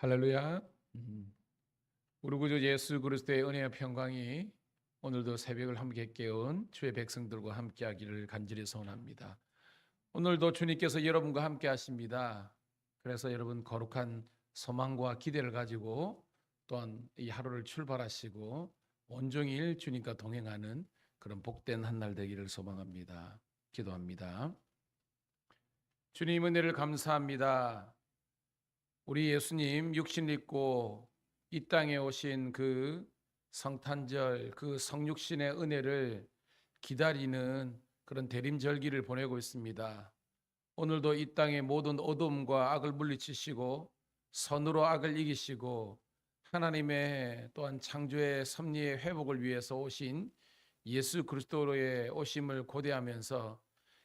할렐루야. 음. 우리 구주 예수 그리스도의 은혜와 평강이 오늘도 새벽을 함께 깨운 주의 백성들과 함께 하기를 간절히 소원합니다. 오늘도 주님께서 여러분과 함께 하십니다. 그래서 여러분 거룩한 소망과 기대를 가지고 또한 이 하루를 출발하시고 온종일 주님과 동행하는 그런 복된 한 날 되기를 소망합니다. 기도합니다. 주님 은혜를 감사합니다. 우리 예수님 육신 입고 이 땅에 오신 그 성탄절 그 성육신의 은혜를 기다리는 그런 대림절기를 보내고 있습니다. 오늘도 이 땅의 모든 어둠과 악을 물리치시고 선으로 악을 이기시고 하나님의 또한 창조의 섭리의 회복을 위해서 오신 예수 그리스도로의 오심을 고대하면서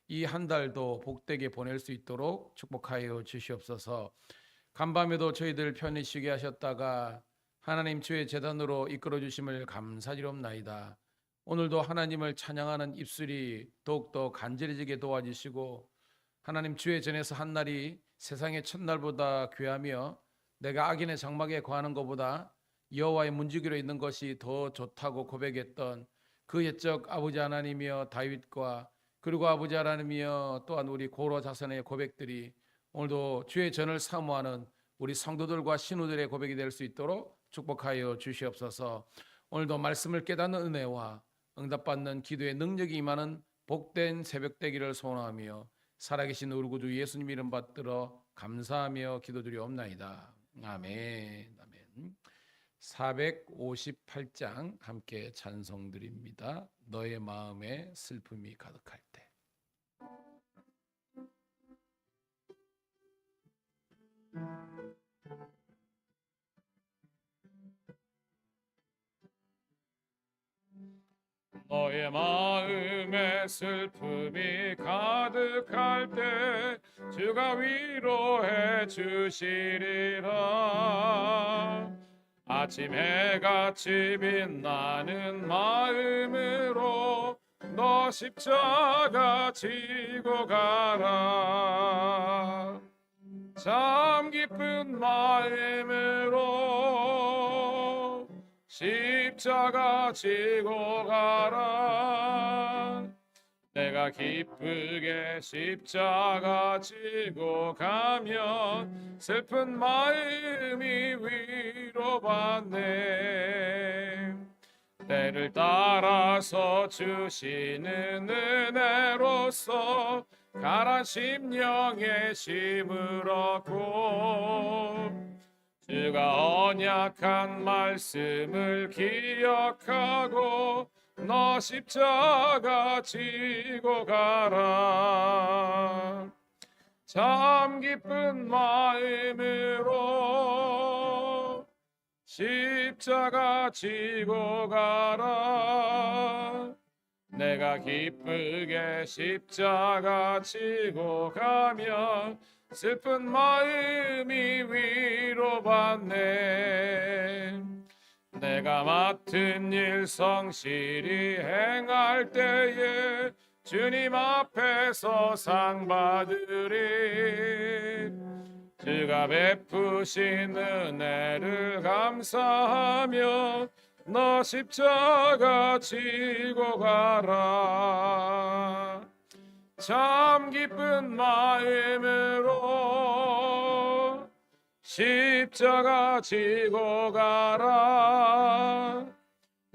이 한 달도 복되게 보낼 수 있도록 축복하여 주시옵소서. 간밤에도 저희들 편히 쉬게 하셨다가 하나님 주의 재단으로 이끌어 주심을 감사드리옵나이다. 오늘도 하나님을 찬양하는 입술이 더욱더 간절해지게 도와주시고 하나님 주의 전에서 한 날이 세상의 첫날보다 귀하며 내가 악인의 장막에 거하는 것보다 여호와의 문지기로 있는 것이 더 좋다고 고백했던 그 옛적 아버지 하나님이여 다윗과 그리고 아버지 하나님이여 또한 우리 고로 자손의 고백들이 오늘도 주의 전을 사모하는 우리 성도들과 신우들의 고백이 될 수 있도록 축복하여 주시옵소서. 오늘도 말씀을 깨닫는 은혜와 응답받는 기도의 능력이 임하는 복된 새벽 되기를 소원하며 살아계신 우리 구주 예수님 이름 받들어 감사하며 기도드리옵나이다. 아멘. 아멘. 458장 함께 찬송 드립니다. 너의 마음에 슬픔이 가득할 너의 마음에 슬픔이 가득할 때 주가 위로해 주시리라. 아침 해같이 빛나는 마음으로 너 십자가 지고 가라 참 기쁜 마음으로 십자가 지고 가라. 내가 기쁘게 십자가 지고 가면 슬픈 마음이 위로받네. 때를 따라서 주시는 은혜로서 가란 심령의 심을 얻고 주가 언약한 말씀을 기억하고 너 십자가 지고 가라. 참 기쁜 마음으로 십자가 지고 가라 내가 기쁘게 십자가 지고 가면 슬픈 마음이 위로받네. 내가 맡은 일 성실히 행할 때에 주님 앞에서 상 받으리. 주가 베푸신 은혜를 감사하며 너 십자가 지고 가라. 참 기쁜 마음으로 십자가 지고 가라.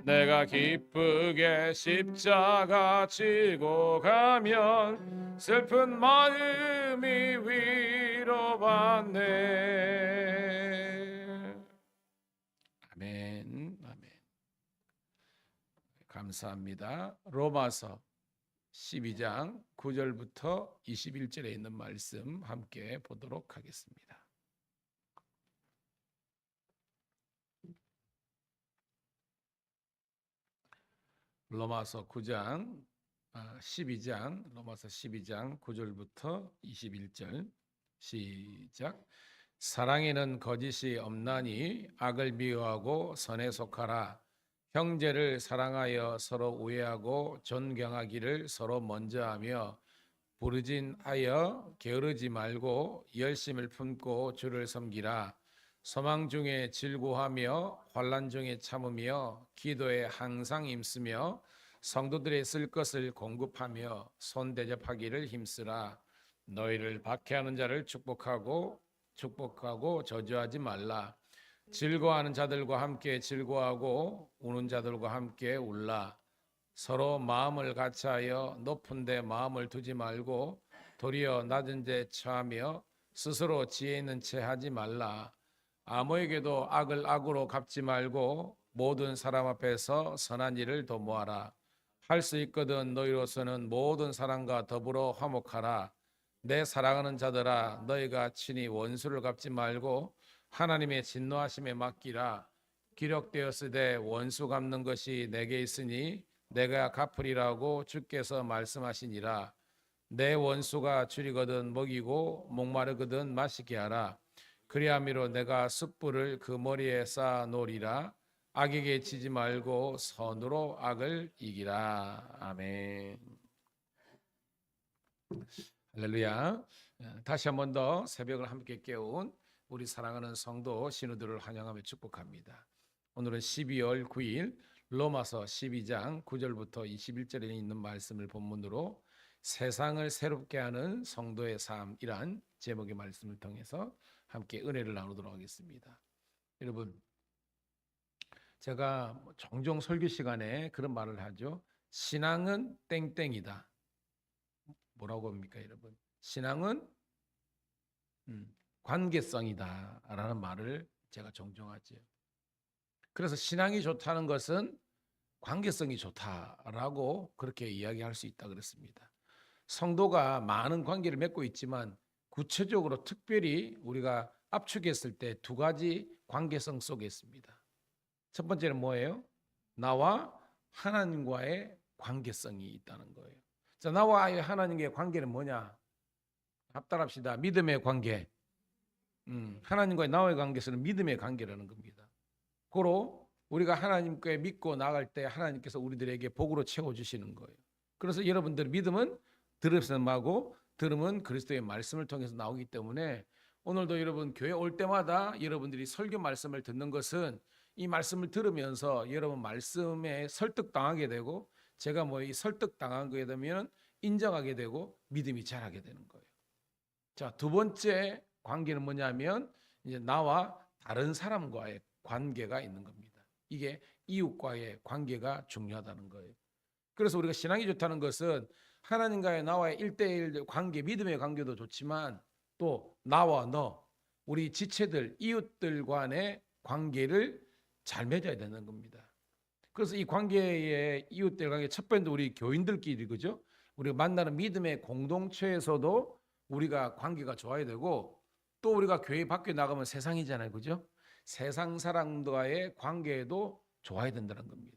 내가 기쁘게 십자가 지고 가면 슬픈 마음이 위로받네 아멘 아멘 감사합니다. 로마서 12장 9절부터 21절에 있는 말씀 함께 보도록 하겠습니다. 로마서 9장 12장 로마서 12장 9절부터 21절 시작. 사랑에는 거짓이 없나니 악을 미워하고 선에 속하라 형제를 사랑하여 서로 우애하고 존경하기를 서로 먼저 하며 부르진하여 게으르지 말고 열심을 품고 주를 섬기라. 소망 중에 즐거하며 환란 중에 참으며 기도에 항상 힘쓰며 성도들의 쓸 것을 공급하며 손 대접하기를 힘쓰라. 너희를 박해하는 자를 축복하고 축복하고 저주하지 말라 즐거워하는 자들과 함께 즐거워하고 우는 자들과 함께 울라. 서로 마음을 같이하여 높은 데 마음을 두지 말고 도리어 낮은 데 처하며 스스로 지혜 있는 채 하지 말라. 아무에게도 악을 악으로 갚지 말고 모든 사람 앞에서 선한 일을 도모하라. 할 수 있거든 너희로서는 모든 사람과 더불어 화목하라. 내 사랑하는 자들아 너희가 친히 원수를 갚지 말고 하나님의 진노하심에 맡기라. 기록되었으되 원수 갚는 것이 내게 있으니 내가 갚으리라고 주께서 말씀하시니라. 내 원수가 줄이거든 먹이고 목마르거든 마시게 하라. 그리함이로 내가 숯불을 그 머리에 쌓아 놓으리라. 악에게 지지 말고 선으로 악을 이기라. 아멘. 할렐루야. 다시 한 번 더 새벽을 함께 깨운 우리 사랑하는 성도 신우들을 환영하며 축복합니다 오늘은 12월 9일 로마서 12장 9절부터 21절에 있는 말씀을 본문으로 세상을 새롭게 하는 성도의 삶이란 제목의 말씀을 통해서 함께 은혜를 나누도록 하겠습니다. 여러분, 제가 뭐 종종 설교 시간에 그런 말을 하죠. 신앙은 땡땡이다. 뭐라고 합니까, 여러분? 신앙은 음, 관계성이다라는 말을 제가 종종 하죠. 그래서 신앙이 좋다는 것은 관계성이 좋다라고 그렇게 이야기할 수 있다 그랬습니다. 성도가 많은 관계를 맺고 있지만 구체적으로 특별히 우리가 압축했을 때 두 가지 관계성 속에 있습니다. 첫 번째는 뭐예요? 나와 하나님과의 관계성이 있다는 거예요. 자, 나와 하나님과의 관계는 뭐냐? 합달합시다. 믿음의 관계. 음, 하나님과의 나와의 관계는 믿음의 관계라는 겁니다. 고로 우리가 하나님께 믿고 나갈 때 하나님께서 우리들에게 복으로 채워 주시는 거예요. 그래서 여러분들 믿음은 들음하고 들음은 그리스도의 말씀을 통해서 나오기 때문에 오늘도 여러분 교회 올 때마다 여러분들이 설교 말씀을 듣는 것은 이 말씀을 들으면서 여러분 말씀에 설득당하게 되고 제가 뭐 이 설득당한 거에 되면 인정하게 되고 믿음이 자라게 되는 거예요. 자, 두 번째 관계는 뭐냐면 이제 나와 다른 사람과의 관계가 있는 겁니다. 이게 이웃과의 관계가 중요하다는 거예요. 그래서 우리가 신앙이 좋다는 것은 하나님과의 나와의 일대일 관계, 믿음의 관계도 좋지만 또 나와 너, 우리 지체들, 이웃들 간의 관계를 잘 맺어야 되는 겁니다. 그래서 이 관계의 이웃들 관계 첫 번째 우리 교인들끼리 그죠? 우리가 만나는 믿음의 공동체에서도 우리가 관계가 좋아야 되고 또 우리가 교회 밖에 나가면 세상이잖아요. 그죠? 세상 사람과의 관계도 좋아야 된다는 겁니다.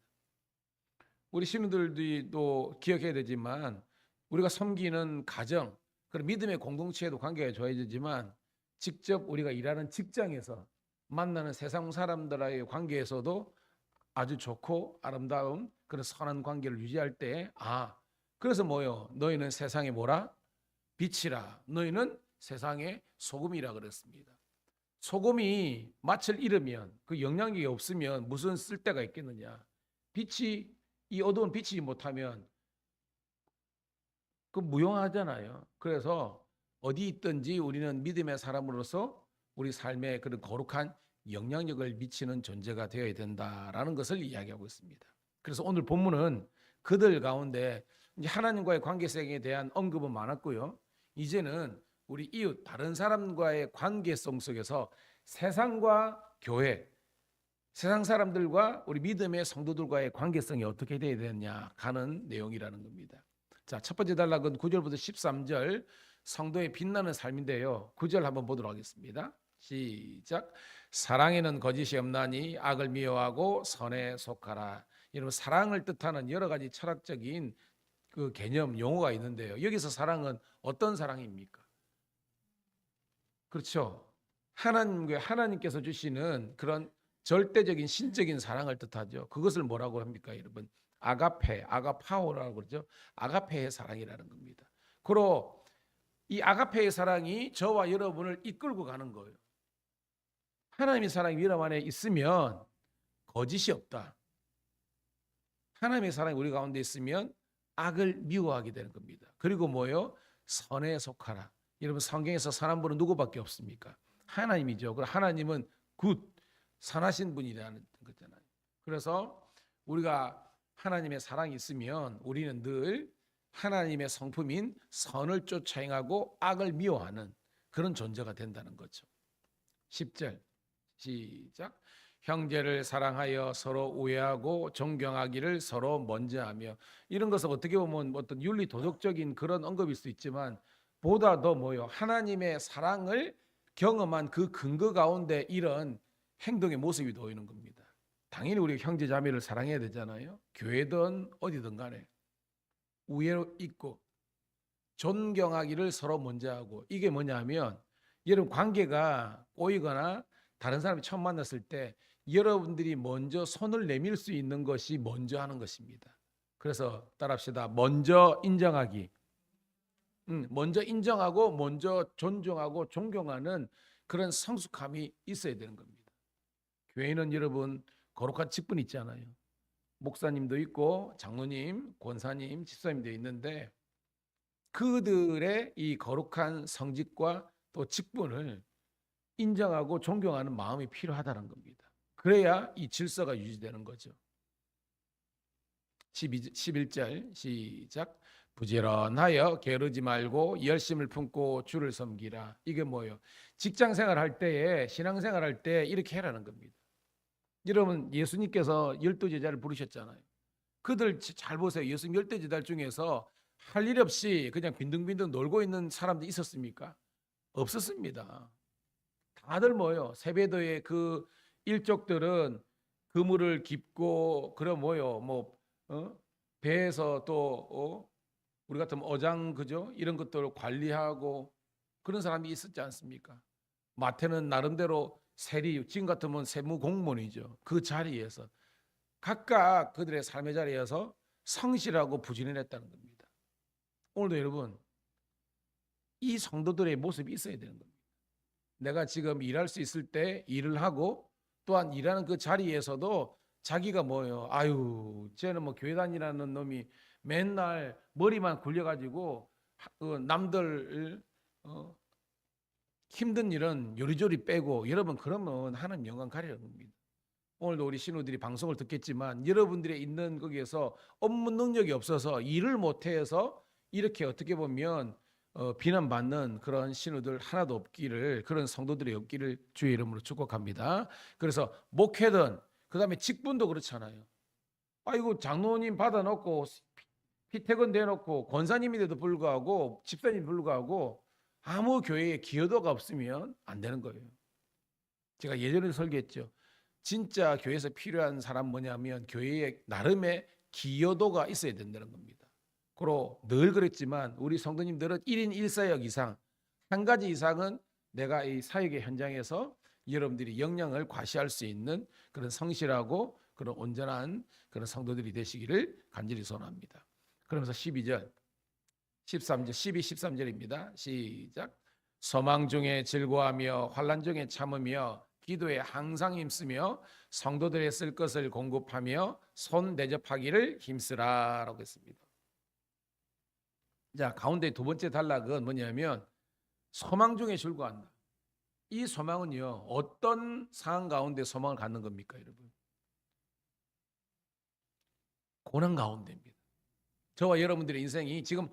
우리 신우들도 기억해야 되지만 우리가 섬기는 가정, 그런 믿음의 공동체에도 관계가 좋아지지만 직접 우리가 일하는 직장에서 만나는 세상 사람들과의 관계에서도 아주 좋고 아름다운 그런 선한 관계를 유지할 때, 아, 그래서 뭐요? 너희는 세상에 뭐라? 빛이라. 너희는 세상의 소금이라 그랬습니다. 소금이 맛을 잃으면 그 영향력이 없으면 무슨 쓸데가 있겠느냐? 빛이 이 어두운 빛이 못하면 그 무용하잖아요. 그래서 어디 있든지 우리는 믿음의 사람으로서 우리 삶에 그런 거룩한 영향력을 미치는 존재가 되어야 된다라는 것을 이야기하고 있습니다. 그래서 오늘 본문은 그들 가운데 하나님과의 관계성에 대한 언급은 많았고요. 이제는 우리 이웃 다른 사람과의 관계성 속에서 세상과 교회 세상 사람들과 우리 믿음의 성도들과의 관계성이 어떻게 되어야 되느냐 가는 내용이라는 겁니다. 자, 첫 번째 단락은 9절부터 13절 성도의 빛나는 삶인데요. 9절 한번 보도록 하겠습니다. 시작. 사랑에는 거짓이 없나니 악을 미워하고 선에 속하라. 여러분 사랑을 뜻하는 여러 가지 철학적인 그 개념 용어가 있는데요. 여기서 사랑은 어떤 사랑입니까? 그렇죠. 하나님과 하나님께서 주시는 그런 절대적인 신적인 사랑을 뜻하죠. 그것을 뭐라고 합니까, 여러분? 아가페, 아가파오라고 그러죠. 아가페의 사랑이라는 겁니다. 그로 이 아가페의 사랑이 저와 여러분을 이끌고 가는 거예요. 하나님의 사랑이 여러분 안에 있으면 거짓이 없다. 하나님의 사랑이 우리 가운데 있으면 악을 미워하게 되는 겁니다. 그리고 뭐요? 선에 속하라. 여러분 성경에서 선한 분은 누구밖에 없습니까? 하나님이죠. 그 하나님은 굿 선하신 분이라는 거잖아요. 그래서 우리가 하나님의 사랑이 있으면 우리는 늘 하나님의 성품인 선을 쫓아 행하고 악을 미워하는 그런 존재가 된다는 거죠. 10절 시작 형제를 사랑하여 서로 우애하고 존경하기를 서로 먼저 하며 이런 것은 어떻게 보면 어떤 윤리 도덕적인 그런 언급일 수 있지만 보다 더 뭐요 하나님의 사랑을 경험한 그 근거 가운데 이런 행동의 모습이 보이는 겁니다. 당연히 우리 형제 자매를 사랑해야 되잖아요. 교회든 어디든 간에 우애로 있고 존경하기를 서로 먼저 하고 이게 뭐냐면 여러분 관계가 꼬이거나 다른 사람이 처음 만났을 때 여러분들이 먼저 손을 내밀 수 있는 것이 먼저 하는 것입니다. 그래서 따라합시다. 먼저 인정하기. 음, 먼저 인정하고 먼저 존중하고 존경하는 그런 성숙함이 있어야 되는 겁니다. 교회는 여러분 거룩한 직분 있잖아요. 목사님도 있고 장로님, 권사님, 집사님도 있는데 그들의 이 거룩한 성직과 또 직분을 인정하고 존경하는 마음이 필요하다는 겁니다. 그래야 이 질서가 유지되는 거죠. 12, 11절 시작 부지런하여 게으르지 말고 열심을 품고 주를 섬기라. 이게 뭐예요? 직장 생활할 때에 신앙 생활할 때 이렇게 해라는 겁니다. 여러분 예수님께서 열두 제자를 부르셨잖아요. 그들 잘 보세요. 예수님 열두 제자 중에서 할 일 없이 그냥 빈둥빈둥 놀고 있는 사람도 있었습니까? 없었습니다. 다들 뭐요? 세배도의 그 일족들은 그물을 깁고 그럼 뭐요? 뭐 어? 배에서 또 어? 우리 같은 어장 그죠? 이런 것들을 관리하고 그런 사람이 있었지 않습니까? 마태는 나름대로 세리 지금 같으면 세무 공무원이죠. 그 자리에서 각각 그들의 삶의 자리에서 성실하고 부지런했다는 겁니다. 오늘도 여러분 이 성도들의 모습이 있어야 되는 겁니다. 내가 지금 일할 수 있을 때 일을 하고 또한 일하는 그 자리에서도 자기가 뭐예요? 아유, 쟤는 뭐 교회 다니라는 놈이 맨날 머리만 굴려가지고 하- 어, 남들 어, 힘든 일은 요리조리 빼고 여러분 그러면 하나님 영광 가리는 겁니다. 오늘도 우리 신우들이 방송을 듣겠지만 여러분들의 있는 거기에서 업무 능력이 없어서 일을 못해서 이렇게 어떻게 보면 어, 비난받는 그런 신우들 하나도 없기를 그런 성도들이 없기를 주의 이름으로 축복합니다. 그래서 목회든 그 다음에 직분도 그렇잖아요. 아이고 장로님 받아놓고 피택은 대놓고 권사님인데도 불구하고 집사님 불구하고 아무 교회에 기여도가 없으면 안 되는 거예요. 제가 예전에 설계했죠. 진짜 교회에서 필요한 사람 뭐냐면 교회에 나름의 기여도가 있어야 된다는 겁니다. 고로 늘 그랬지만 우리 성도님들은 1인 1사역 이상 한 가지 이상은 내가 이 사역의 현장에서 여러분들이 역량을 과시할 수 있는 그런 성실하고 그런 온전한 그런 성도들이 되시기를 간절히 소원합니다. 그러면서 12절 13절 12 13절입니다. 시작. 소망 중에 즐거워하며 환난 중에 참으며 기도에 항상 힘쓰며 성도들의 쓸 것을 공급하며 손 대접하기를 힘쓰라라고 했습니다. 자, 가운데 두 번째 단락은 뭐냐면 소망 중에 즐거워한다. 이 소망은요. 어떤 상황 가운데 소망을 갖는 겁니까, 여러분? 고난 가운데입니다. 저와 여러분들의 인생이 지금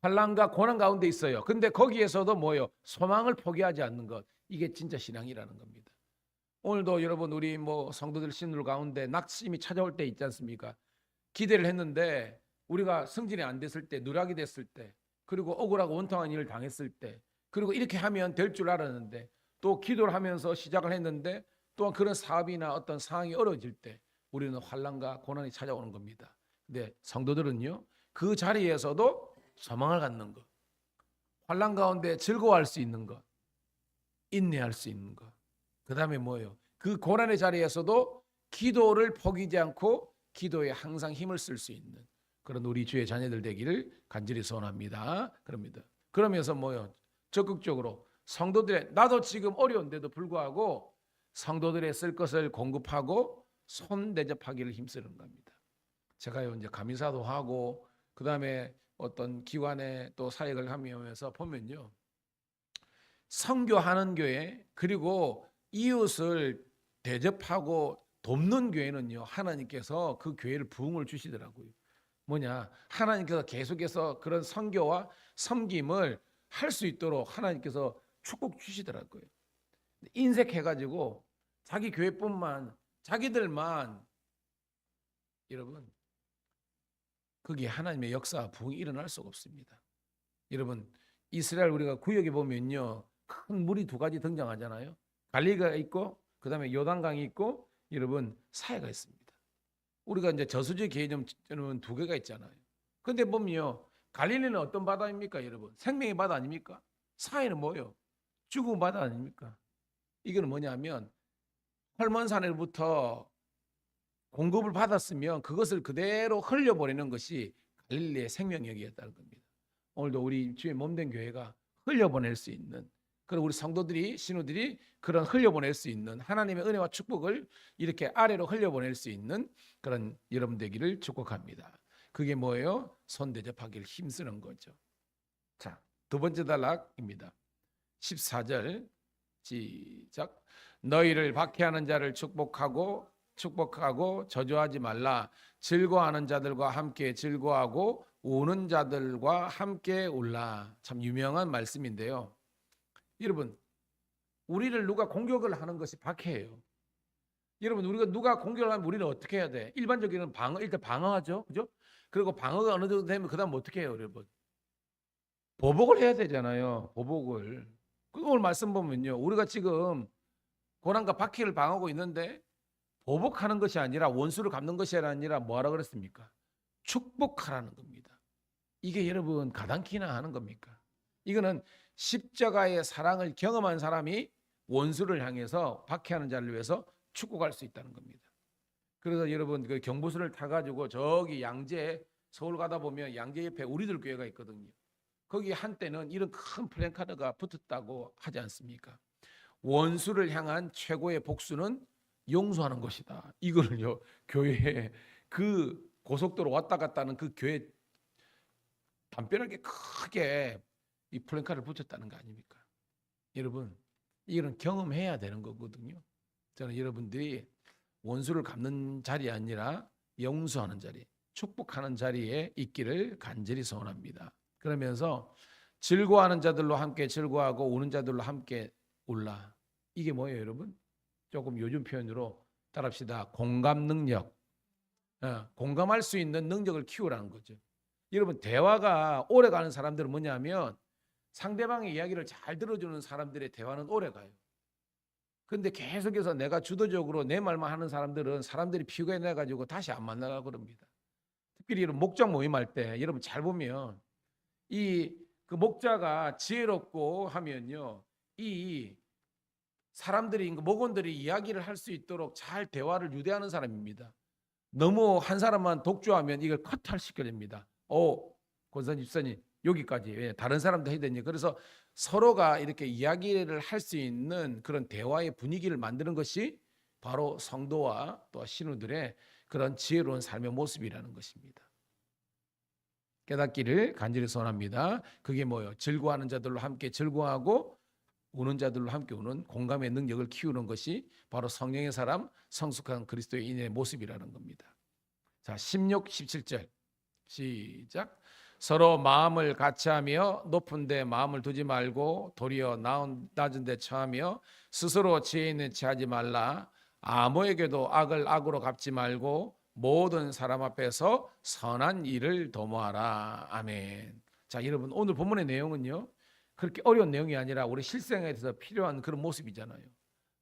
환란과 고난 가운데 있어요. 근데 거기에서도 뭐요? 소망을 포기하지 않는 것. 이게 진짜 신앙이라는 겁니다. 오늘도 여러분 우리 뭐 성도들 신들 가운데 낙심이 찾아올 때 있지 않습니까? 기대를 했는데 우리가 승진이 안 됐을 때, 누락이 됐을 때, 그리고 억울하고 원통한 일을 당했을 때, 그리고 이렇게 하면 될 줄 알았는데 또 기도를 하면서 시작을 했는데 또한 그런 사업이나 어떤 상황이 어려워질 때 우리는 환란과 고난이 찾아오는 겁니다. 근데 성도들은요 그 자리에서도 소망을 갖는 것, 환란 가운데 즐거워할 수 있는 것, 인내할 수 있는 것, 그 다음에 뭐예요? 그 고난의 자리에서도 기도를 포기지 않고 기도에 항상 힘을 쓸 수 있는 그런 우리 주의 자녀들 되기를 간절히 소원합니다. 그럽니다. 그러면서 뭐요? 적극적으로 성도들의 나도 지금 어려운데도 불구하고 성도들의 쓸 것을 공급하고 손 대접하기를 힘쓰는 겁니다. 제가요 이제 감사도 하고 그 다음에 어떤 기관에 또 사역을 하면서 보면요 선교하는 교회 그리고 이웃을 대접하고 돕는 교회는요 하나님께서 그 교회를 부흥을 주시더라고요. 뭐냐 하나님께서 계속해서 그런 선교와 섬김을 할 수 있도록 하나님께서 축복 주시더라고요. 인색해가지고 자기 교회뿐만 자기들만 여러분 거기에 하나님의 역사 부흥이 일어날 수가 없습니다. 여러분 이스라엘 우리가 구역에 보면요 큰 물이 두 가지 등장하잖아요. 갈리가 있고 그 다음에 요단강이 있고 여러분 사해가 있습니다. 우리가 이제 저수지 개념은 두 개가 있잖아요. 근데 보면요 갈릴리는 어떤 바다입니까, 여러분? 생명의 바다 아닙니까? 사해는 뭐요? 죽은 바다 아닙니까? 이거는 뭐냐면 헐몬산에부터 공급을 받았으면 그것을 그대로 흘려보내는 것이 갈릴리의 생명력이었다는 겁니다. 오늘도 우리 주의 몸된 교회가 흘려보낼 수 있는 그리고 우리 성도들이 신우들이 그런 흘려보낼 수 있는 하나님의 은혜와 축복을 이렇게 아래로 흘려보낼 수 있는 그런 여러분 되기를 축복합니다. 그게 뭐예요? 손 대접하기를 힘쓰는 거죠. 자, 두 번째 단락입니다. 14절 시작. 너희를 박해하는 자를 축복하고 축복하고 저주하지 말라. 즐거워하는 자들과 함께 즐거워하고 우는 자들과 함께 울라. 참 유명한 말씀인데요. 여러분, 우리를 누가 공격을 하는 것이 박해예요. 여러분, 우리가 누가 공격을 하면 우리는 어떻게 해야 돼? 일반적인 방어, 일단 방어하죠. 그죠? 그리고 방어가 어느 정도 되면 그다음 어떻게 해요, 여러분? 보복을 해야 되잖아요. 보복을. 그 오늘 말씀 보면요. 우리가 지금 고난과 박해를 방하고 있는데 보복하는 것이 아니라 원수를 갚는 것이 아니라 뭐하라 그랬습니까? 축복하라는 겁니다. 이게 여러분 가당키나 하는 겁니까? 이거는 십자가의 사랑을 경험한 사람이 원수를 향해서 박해하는 자를 위해서 축복할 수 있다는 겁니다. 그래서 여러분 그 경부선을 타가지고 저기 양재 서울 가다 보면 양재 옆에 우리들 교회가 있거든요. 거기 한때는 이런 큰 플랜카드가 붙었다고 하지 않습니까? 원수를 향한 최고의 복수는 용서하는 것이다. 이거를요 교회에 그 고속도로 왔다 갔다 하는 그 교회 담벼락에 크게 이 플랜카드를 붙였다는 거 아닙니까? 여러분 이거는 경험해야 되는 거거든요. 저는 여러분들이 원수를 갚는 자리 아니라 용서하는 자리, 축복하는 자리에 있기를 간절히 소원합니다. 그러면서 즐거워하는 자들로 함께 즐거워하고 우는 자들로 함께 울라. 이게 뭐예요, 여러분? 조금 요즘 표현으로 따라합시다. 공감 능력. 어, 공감할 수 있는 능력을 키우라는 거죠. 여러분 대화가 오래 가는 사람들은 뭐냐면 상대방의 이야기를 잘 들어주는 사람들의 대화는 오래 가요. 근데 계속해서 내가 주도적으로 내 말만 하는 사람들은 사람들이 피곤해 가지고 다시 안 만나가 그럽니다. 특별히 이런 목장 모임할 때 여러분 잘 보면 이 그 목자가 지혜롭고 하면요. 이 사람들이 그 목원들이 이야기를 할 수 있도록 잘 대화를 유대하는 사람입니다. 너무 한 사람만 독주하면 이걸 커트할 시켜야 됩니다. 오, 권사님, 집사님 여기까지. 왜? 다른 사람도 해야 되니. 그래서 서로가 이렇게 이야기를 할 수 있는 그런 대화의 분위기를 만드는 것이 바로 성도와 또 신우들의 그런 지혜로운 삶의 모습이라는 것입니다. 깨닫기를 간절히 소원합니다. 그게 뭐예요? 즐거워하는 자들로 함께 즐거워하고 우는 자들로 함께 우는 공감의 능력을 키우는 것이 바로 성령의 사람, 성숙한 그리스도인의 모습이라는 겁니다. 자, 16, 17절 시작. 서로 마음을 같이 하며 높은 데 마음을 두지 말고 도리어 낮은 데 처하며 스스로 지혜 있는 체하지 말라. 아무에게도 악을 악으로 갚지 말고 모든 사람 앞에서 선한 일을 도모하라. 아멘. 자, 여러분 오늘 본문의 내용은요. 그렇게 어려운 내용이 아니라 우리 실생에서 필요한 그런 모습이잖아요.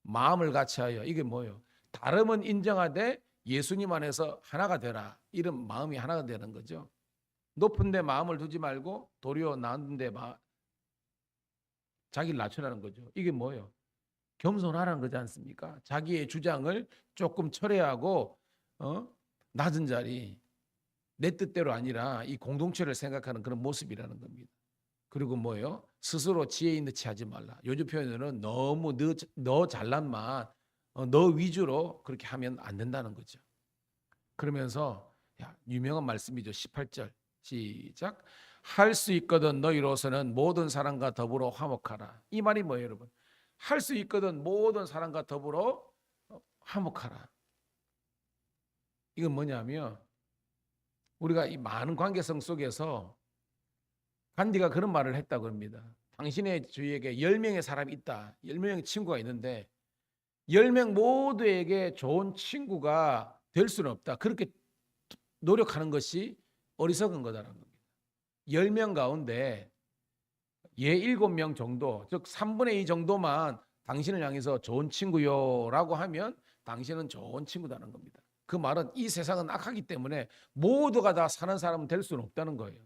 마음을 같이하여 이게 뭐예요? 다름은 인정하되 예수님 안에서 하나가 되라. 이런 마음이 하나가 되는 거죠. 높은 데 마음을 두지 말고 도리어 낮은 데 마... 자기를 낮추라는 거죠. 이게 뭐예요? 겸손하라는 거지 않습니까? 자기의 주장을 조금 철회하고 어? 낮은 자리 내 뜻대로 아니라 이 공동체를 생각하는 그런 모습이라는 겁니다. 그리고 뭐예요? 스스로 지혜 있는 체 하지 말라. 요즘 표현으로는 너무 너, 너 잘난 만 어, 너 위주로 그렇게 하면 안 된다는 거죠. 그러면서 야, 유명한 말씀이죠. 18절 시작. 할 수 있거든 너희로서는 모든 사람과 더불어 화목하라. 이 말이 뭐예요, 여러분? 할 수 있거든 모든 사람과 더불어 어, 화목하라. 이건 뭐냐면 우리가 이 많은 관계성 속에서 간디가 그런 말을 했다고 합니다. 당신의 주위에게 10명의 사람이 있다. 10명의 친구가 있는데 10명 모두에게 좋은 친구가 될 수는 없다. 그렇게 노력하는 것이 어리석은 거다라는 겁니다. 10명 가운데 얘 7명 정도, 즉 3분의 2 정도만 당신을 향해서 좋은 친구요라고 하면 당신은 좋은 친구다는 겁니다. 그 말은 이 세상은 악하기 때문에 모두가 다 사는 사람은 될 수는 없다는 거예요.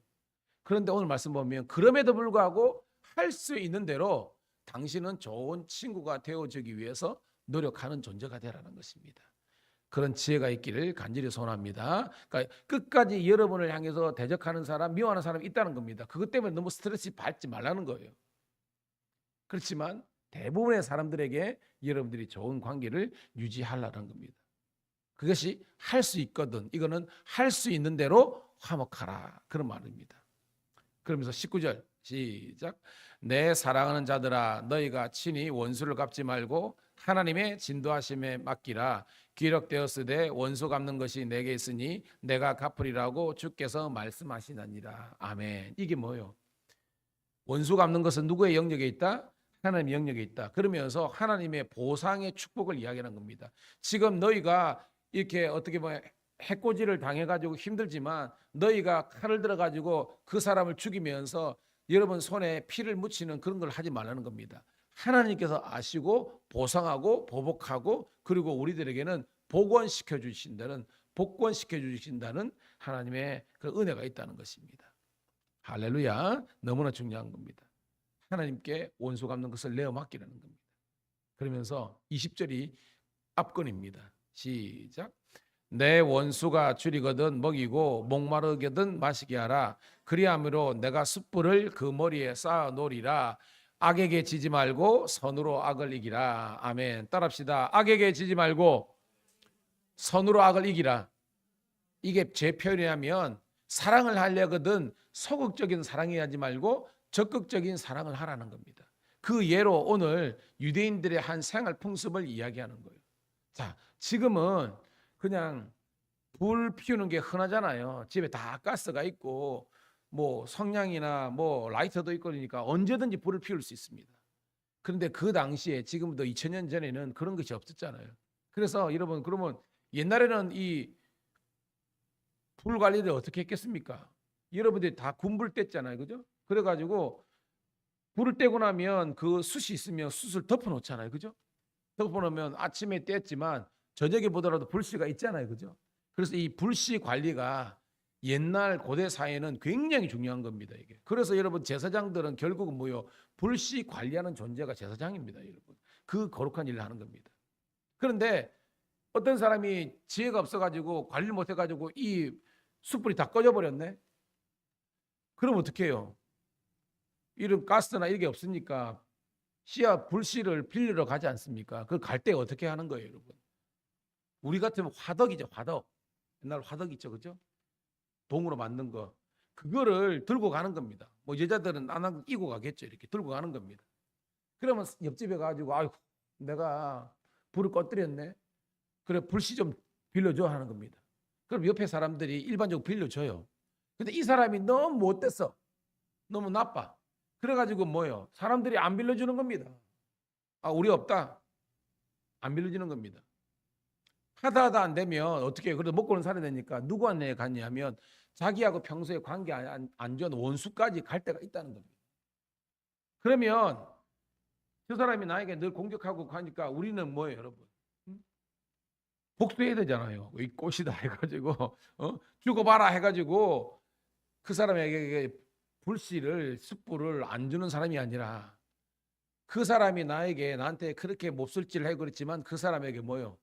그런데 오늘 말씀 보면 그럼에도 불구하고 할 수 있는 대로 당신은 좋은 친구가 되어주기 위해서 노력하는 존재가 되라는 것입니다. 그런 지혜가 있기를 간절히 소원합니다. 그러니까 끝까지 여러분을 향해서 대적하는 사람, 미워하는 사람이 있다는 겁니다. 그것 때문에 너무 스트레스 받지 말라는 거예요. 그렇지만 대부분의 사람들에게 여러분들이 좋은 관계를 유지하려는 겁니다. 그것이 할 수 있거든. 이거는 할 수 있는 대로 화목하라. 그런 말입니다. 그러면서 19절 시작. 내 사랑하는 자들아 너희가 친히 원수를 갚지 말고 하나님의 진도하심에 맡기라. 기록되었으되 원수 갚는 것이 내게 있으니 내가 갚으리라고 주께서 말씀하시나니라. 아멘. 이게 뭐요? 원수 갚는 것은 누구의 영역에 있다? 하나님의 영역에 있다. 그러면서 하나님의 보상의 축복을 이야기하는 겁니다. 지금 너희가 이렇게 어떻게 보면 해코지를 당해가지고 힘들지만 너희가 칼을 들어가지고 그 사람을 죽이면서 여러분 손에 피를 묻히는 그런 걸 하지 말라는 겁니다. 하나님께서 아시고 보상하고 보복하고 그리고 우리들에게는 복원시켜 주신다는 복권시켜 주신다는 하나님의 그 은혜가 있다는 것입니다. 할렐루야. 너무나 중요한 겁니다. 하나님께 원수 갚는 것을 내어 맡기라는 겁니다. 그러면서 20절이 앞건입니다. 시작. 내 원수가 줄이거든 먹이고 목마르거든 마시게 하라. 그리함으로 내가 숯불을 그 머리에 쌓아 놓으리라. 악에게 지지 말고 선으로 악을 이기라. 아멘. 따라합시다. 악에게 지지 말고 선으로 악을 이기라. 이게 제 표현이라면 사랑을 하려거든 소극적인 사랑이 하지 말고 적극적인 사랑을 하라는 겁니다. 그 예로 오늘 유대인들의 한 생활 풍습을 이야기하는 거예요. 자, 지금은 그냥 불 피우는 게 흔하잖아요. 집에 다 가스가 있고 뭐 성냥이나 뭐 라이터도 있고 그러니까 언제든지 불을 피울 수 있습니다. 그런데 그 당시에 지금부터 2000년 전에는 그런 것이 없었잖아요. 그래서 여러분 그러면 옛날에는 이 불 관리를 어떻게 했겠습니까? 여러분들이 다 군불 뗐잖아요. 그죠? 그래 가지고 불을 떼고 나면 그 숯이 있으면 숯을 덮어 놓잖아요. 그죠? 덮어 놓으면 아침에 뗐지만 저녁에 보더라도 불씨가 있잖아요. 그죠? 그래서 이 불씨 관리가 옛날 고대 사회는 굉장히 중요한 겁니다. 이게. 그래서 여러분 제사장들은 결국은 뭐요? 불씨 관리하는 존재가 제사장입니다, 여러분. 그 거룩한 일을 하는 겁니다. 그런데 어떤 사람이 지혜가 없어가지고 관리를 못해가지고 이 숯불이 다 꺼져 버렸네. 그럼 어떻게 해요? 이런 가스나 이게 없으니까 씨앗 불씨를 빌리러 가지 않습니까? 그 갈 때 어떻게 하는 거예요, 여러분? 우리 같으면 화덕이죠, 화덕. 옛날 화덕 있죠, 그죠? 동으로 만든 거. 그거를 들고 가는 겁니다. 뭐 여자들은 안 이고 가겠죠, 이렇게 들고 가는 겁니다. 그러면 옆집에 가지고 아이고 내가 불을 꺼뜨렸네. 그래 불씨 좀 빌려줘 하는 겁니다. 그럼 옆에 사람들이 일반적으로 빌려줘요. 근데 이 사람이 너무 못됐어. 너무 나빠. 그래가지고 뭐요? 사람들이 안 빌려주는 겁니다. 아, 우리 없다. 안 빌려주는 겁니다. 하다 하다 안 되면 어떻게 해요? 그래도 먹고는 살아야 되니까 누구한테 갔냐면 자기하고 평소에 관계 안, 안 좋은 원수까지 갈 때가 있다는 겁니다. 그러면 저 사람이 나에게 늘 공격하고 가니까 우리는 뭐예요, 여러분? 응? 복수해야 되잖아요. 이 꽃이다 해가지고 어? 죽어봐라 해가지고 그 사람에게 불씨를 숯불을 안 주는 사람이 아니라 그 사람이 나에게 나한테 그렇게 몹쓸지를 해 그랬지만 그 사람에게 뭐요?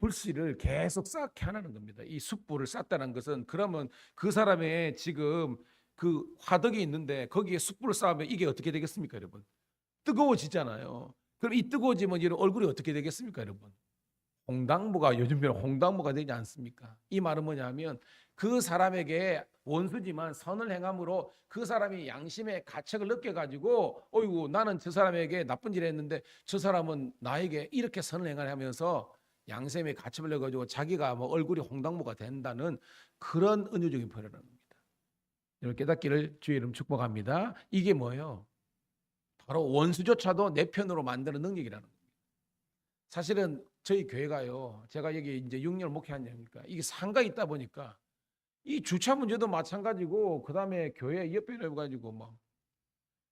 불씨를 계속 쌓게 하는 겁니다. 이 숯불을 쌓다는 것은 그러면 그 사람의 지금 그 화덕이 있는데 거기에 숯불을 쌓으면 이게 어떻게 되겠습니까, 여러분? 뜨거워지잖아요. 그럼 이 뜨거워지면 이런 얼굴이 어떻게 되겠습니까, 여러분? 홍당무가 요즘에는 홍당무가 되지 않습니까? 이 말은 뭐냐면 그 사람에게 원수지만 선을 행함으로 그 사람이 양심의 가책을 느껴가지고 어이구 나는 저 사람에게 나쁜 일을 했는데 저 사람은 나에게 이렇게 선을 행하면서 양심의 가책을 내가지고 자기가 뭐 얼굴이 홍당무가 된다는 그런 은유적인 표현을 합니다. 여러분 깨닫기를 주의 이름 축복합니다. 이게 뭐예요? 바로 원수조차도 내 편으로 만드는 능력이라는 겁니다. 사실은 저희 교회가요. 제가 여기 이제 6년 목회한 자니까 이게 상가 있다 보니까 이 주차 문제도 마찬가지고 그다음에 교회 옆에 가지고 뭐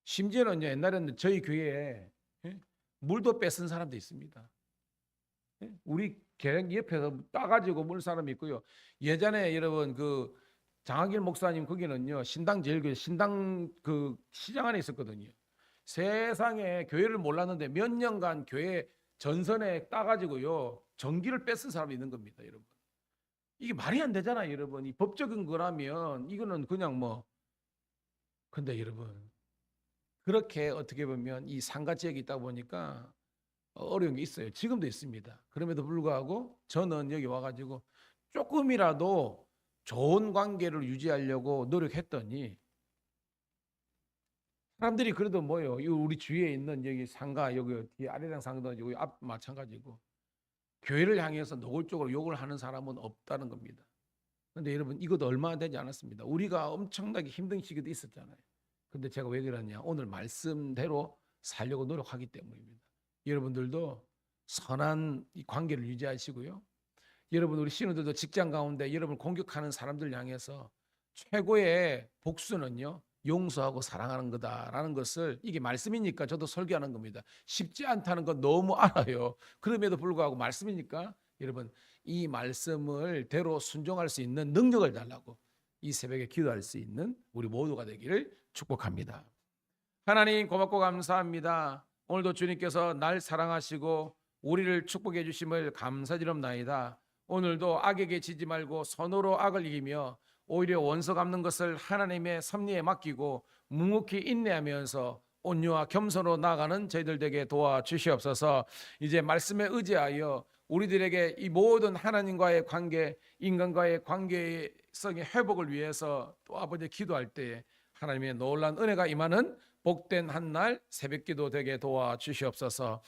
심지어는 옛날에는 저희 교회에 예? 물도 뺏은 사람도 있습니다. 예? 우리 계량 옆에서 따가지고 물 사람이 있고요. 예전에 여러분 그 장학일 목사님 거기는요 신당 제일교회 신당 그 시장 안에 있었거든요. 세상에 교회를 몰랐는데 몇 년간 교회 전선에 따가지고요 전기를 뺏은 사람이 있는 겁니다, 여러분. 이게 말이 안 되잖아요, 여러분. 이 법적인 거라면 이거는 그냥 뭐. 근데 여러분 그렇게 어떻게 보면 이 상가 지역에 있다 보니까 어려운 게 있어요. 지금도 있습니다. 그럼에도 불구하고 저는 여기 와가지고 조금이라도 좋은 관계를 유지하려고 노력했더니 사람들이 그래도 뭐요? 이 우리 주위에 있는 여기 상가 여기 뒤에 아래장 상가 여기 앞 마찬가지고 교회를 향해서 노골적으로 욕을 하는 사람은 없다는 겁니다. 근데 여러분 이것도 얼마 되지 않았습니다. 우리가 엄청나게 힘든 시기도 있었잖아요. 근데 제가 왜 그러냐? 오늘 말씀대로 살려고 노력하기 때문입니다. 여러분들도 선한 이 관계를 유지하시고요. 여러분 우리 신우들도 직장 가운데 여러분 공격하는 사람들 향해서 최고의 복수는요. 용서하고 사랑하는 거다라는 것을 이게 말씀이니까 저도 설교하는 겁니다. 쉽지 않다는 건 너무 알아요. 그럼에도 불구하고 말씀이니까 여러분 이 말씀을 대로 순종할 수 있는 능력을 달라고 이 새벽에 기도할 수 있는 우리 모두가 되기를 축복합니다. 하나님 고맙고 감사합니다. 오늘도 주님께서 날 사랑하시고 우리를 축복해 주심을 감사드립나이다. 오늘도 악에게 지지 말고 선으로 악을 이기며 오히려 원수 갚는 것을 하나님의 섭리에 맡기고 묵묵히 인내하면서 온유와 겸손으로 나아가는 저희들 되게 도와주시옵소서. 이제 말씀에 의지하여 우리들에게 이 모든 하나님과의 관계, 인간과의 관계성의 회복을 위해서 또 아버지 기도할 때에 하나님의 놀란 은혜가 임하는 복된 한 날 새벽 기도 되게 도와주시옵소서.